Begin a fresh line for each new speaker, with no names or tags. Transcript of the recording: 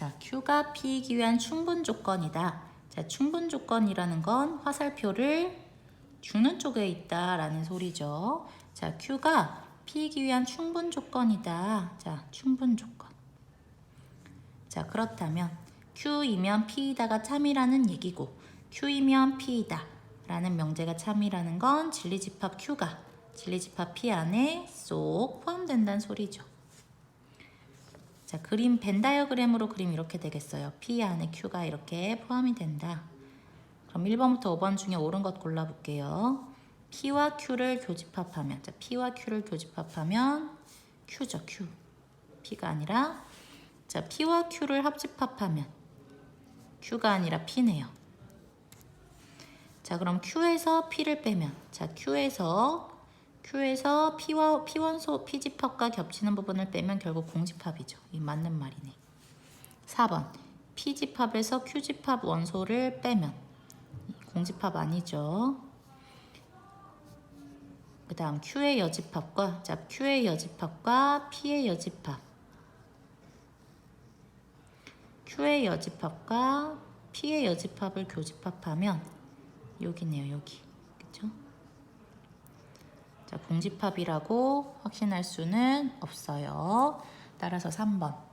자, Q가 P이기 위한 충분 조건이다. 자, 충분 조건이라는 건 화살표를 주는 쪽에 있다라는 소리죠. 자, Q가 P이기 위한 충분 조건이다. 자, 충분 조건. 자, 그렇다면 Q이면 P이다가 참이라는 얘기고 Q이면 P이다 라는 명제가 참이라는 건 진리집합 Q가 진리집합 P 안에 쏙 포함된다는 소리죠. 자, 그림 벤 다이어그램으로 그림 이렇게 되겠어요. P 안에 Q가 이렇게 포함이 된다. 그럼 1번부터 5번 중에 옳은 것 골라볼게요. P와 Q를 교집합하면, 자, P와 Q를 교집합하면 Q죠, Q. P가 아니라, 자, P와 Q를 합집합하면 Q가 아니라 P네요. 자, 그럼 Q에서 P를 빼면, 자, Q에서 Q에서 P와 P원소 P집합과 겹치는 부분을 빼면 결국 공집합이죠. 이 맞는 말이네. 4번 P집합에서 Q집합 원소를 빼면 공집합 아니죠. 그 다음 Q의 여집합과 자 Q의 여집합과 P의 여집합 Q의 여집합과 P의 여집합을 교집합하면 여기네요 여기? 자 공집합이라고 확신할 수는 없어요. 따라서 3번